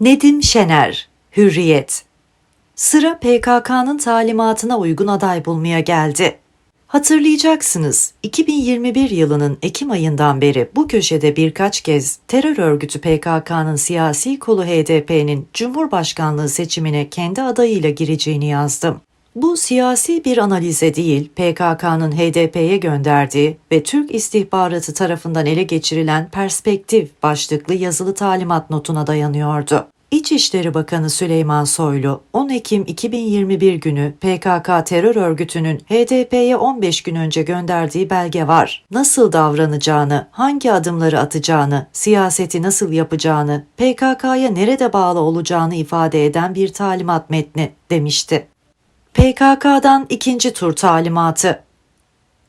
Nedim Şener, Hürriyet. Sıra PKK'nın talimatına uygun aday bulmaya geldi. Hatırlayacaksınız, 2021 yılının Ekim ayından beri bu köşede birkaç kez terör örgütü PKK'nın siyasi kolu HDP'nin Cumhurbaşkanlığı seçimine kendi adayıyla gireceğini yazdım. Bu siyasi bir analize değil, PKK'nın HDP'ye gönderdiği ve Türk istihbaratı tarafından ele geçirilen perspektif başlıklı yazılı talimat notuna dayanıyordu. İçişleri Bakanı Süleyman Soylu, 10 Ekim 2021 günü PKK terör örgütünün HDP'ye 15 gün önce gönderdiği belge var. Nasıl davranacağını, hangi adımları atacağını, siyaseti nasıl yapacağını, PKK'ya nerede bağlı olacağını ifade eden bir talimat metni demişti. PKK'dan ikinci tur talimatı.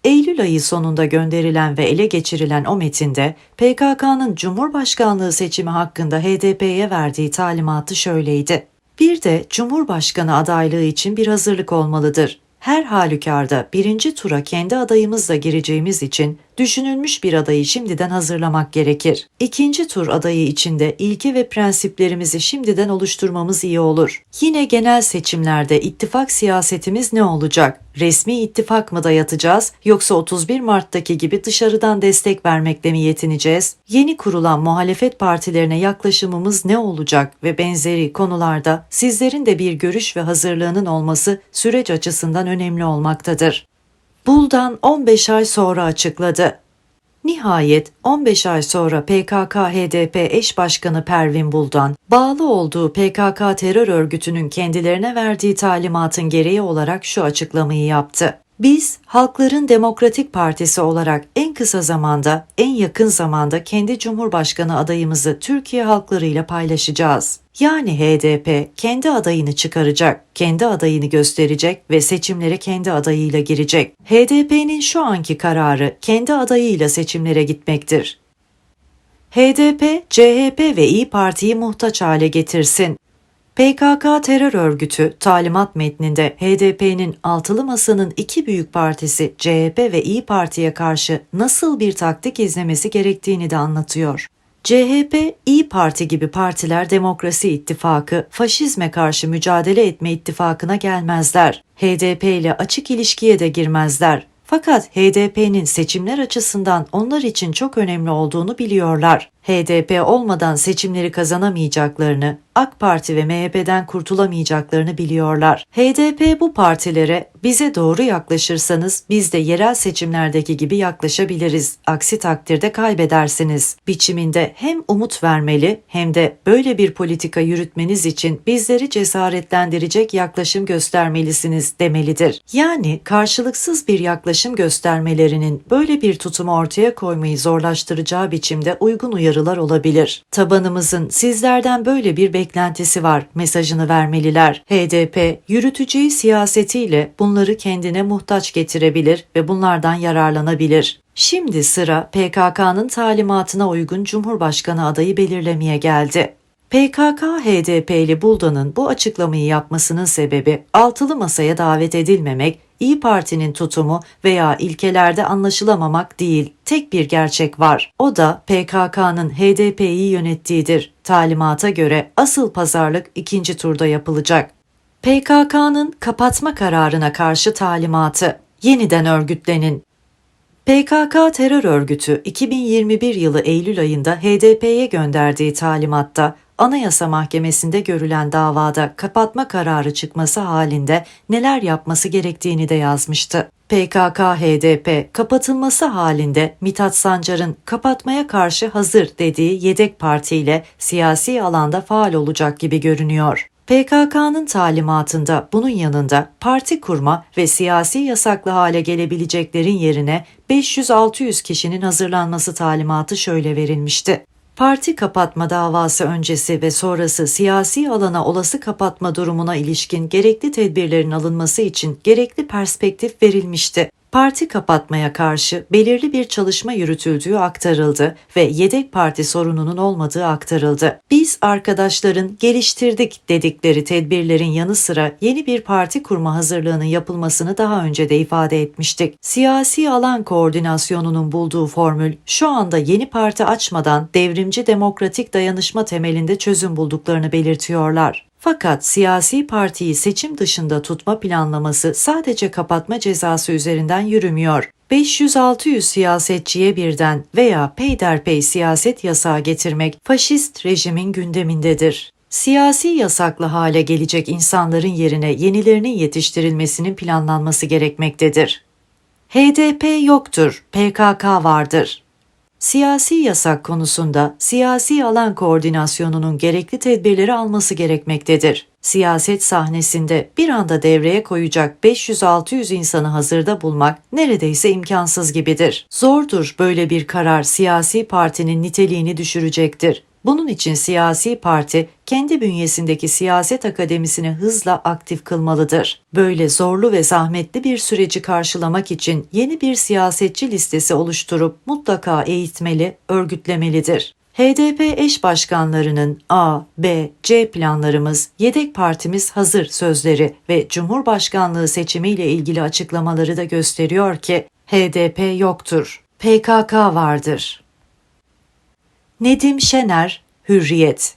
Eylül ayı sonunda gönderilen ve ele geçirilen o metinde PKK'nın Cumhurbaşkanlığı seçimi hakkında HDP'ye verdiği talimatı şöyleydi. Bir de Cumhurbaşkanı adaylığı için bir hazırlık olmalıdır. Her halükarda birinci tura kendi adayımızla gireceğimiz için düşünülmüş bir adayı şimdiden hazırlamak gerekir. İkinci tur adayı içinde ilke ve prensiplerimizi şimdiden oluşturmamız iyi olur. Yine genel seçimlerde ittifak siyasetimiz ne olacak? Resmi ittifak mı dayatacağız yoksa 31 Mart'taki gibi dışarıdan destek vermekle mi yetineceğiz? Yeni kurulan muhalefet partilerine yaklaşımımız ne olacak ve benzeri konularda sizlerin de bir görüş ve hazırlığının olması süreç açısından önemli olmaktadır. Buldan 15 ay sonra açıkladı. Nihayet 15 ay sonra PKK-HDP eş başkanı Pervin Buldan, bağlı olduğu PKK terör örgütünün kendilerine verdiği talimatın gereği olarak şu açıklamayı yaptı. Biz Halkların Demokratik Partisi olarak en kısa zamanda, en yakın zamanda kendi Cumhurbaşkanı adayımızı Türkiye halklarıyla paylaşacağız. Yani HDP kendi adayını çıkaracak, kendi adayını gösterecek ve seçimlere kendi adayıyla girecek. HDP'nin şu anki kararı kendi adayıyla seçimlere gitmektir. HDP, CHP ve İyi Parti'yi muhtaç hale getirsin. PKK terör örgütü talimat metninde HDP'nin altılı masanın iki büyük partisi CHP ve İyi Parti'ye karşı nasıl bir taktik izlemesi gerektiğini de anlatıyor. CHP, İyi Parti gibi partiler demokrasi ittifakı, faşizme karşı mücadele etme ittifakına gelmezler. HDP ile açık ilişkiye de girmezler. Fakat HDP'nin seçimler açısından onlar için çok önemli olduğunu biliyorlar. HDP olmadan seçimleri kazanamayacaklarını, AK Parti ve MHP'den kurtulamayacaklarını biliyorlar. HDP bu partilere bize doğru yaklaşırsanız biz de yerel seçimlerdeki gibi yaklaşabiliriz. Aksi takdirde kaybedersiniz. Biçiminde hem umut vermeli hem de böyle bir politika yürütmeniz için bizleri cesaretlendirecek yaklaşım göstermelisiniz demelidir. Yani karşılıksız bir yaklaşım göstermelerinin böyle bir tutumu ortaya koymayı zorlaştıracağı biçimde uygun uyarılar olabilir. Tabanımızın sizlerden böyle bir beklentisi var mesajını vermeliler. HDP yürüteceği siyasetiyle bunları kendine muhtaç getirebilir ve bunlardan yararlanabilir. Şimdi sıra PKK'nın talimatına uygun Cumhurbaşkanı adayı belirlemeye geldi. PKK HDP'li Buldan'ın bu açıklamayı yapmasının sebebi altılı masaya davet edilmemek, İyi Parti'nin tutumu veya ilkelerde anlaşılamamak değil. Tek bir gerçek var. O da PKK'nın HDP'yi yönettiğidir. Talimata göre asıl pazarlık ikinci turda yapılacak. PKK'nın kapatma kararına karşı talimatı. Yeniden örgütlenin. PKK terör örgütü 2021 yılı Eylül ayında HDP'ye gönderdiği talimatta Anayasa Mahkemesi'nde görülen davada kapatma kararı çıkması halinde neler yapması gerektiğini de yazmıştı. PKK-HDP kapatılması halinde Mithat Sancar'ın kapatmaya karşı hazır dediği yedek partiyle siyasi alanda faal olacak gibi görünüyor. PKK'nın talimatında bunun yanında parti kurma ve siyasi yasaklı hale gelebileceklerin yerine 500-600 kişinin hazırlanması talimatı şöyle verilmişti. Parti kapatma davası öncesi ve sonrası siyasi alana olası kapatma durumuna ilişkin gerekli tedbirlerin alınması için gerekli perspektif verilmişti. Parti kapatmaya karşı belirli bir çalışma yürütüldüğü aktarıldı ve yedek parti sorununun olmadığı aktarıldı. Biz arkadaşların geliştirdik dedikleri tedbirlerin yanı sıra yeni bir parti kurma hazırlığının yapılmasını daha önce de ifade etmiştik. Siyasi alan koordinasyonunun bulduğu formül şu anda yeni parti açmadan devrimci demokratik dayanışma temelinde çözüm bulduklarını belirtiyorlar. Fakat siyasi partiyi seçim dışında tutma planlaması sadece kapatma cezası üzerinden yürümüyor. 500-600 siyasetçiye birden veya peyderpey siyaset yasağı getirmek faşist rejimin gündemindedir. Siyasi yasaklı hale gelecek insanların yerine yenilerinin yetiştirilmesinin planlanması gerekmektedir. HDP yoktur, PKK vardır. Siyasi yasak konusunda siyasi alan koordinasyonunun gerekli tedbirleri alması gerekmektedir. Siyaset sahnesinde bir anda devreye koyacak 500-600 insanı hazırda bulmak neredeyse imkansız gibidir. Zordur böyle bir karar siyasi partinin niteliğini düşürecektir. Bunun için siyasi parti kendi bünyesindeki siyaset akademisini hızla aktif kılmalıdır. Böyle zorlu ve zahmetli bir süreci karşılamak için yeni bir siyasetçi listesi oluşturup mutlaka eğitmeli, örgütlemelidir. HDP eş başkanlarının A, B, C planlarımız, yedek partimiz hazır sözleri ve Cumhurbaşkanlığı seçimiyle ilgili açıklamaları da gösteriyor ki HDP yoktur, PKK vardır. Nedim Şener, Hürriyet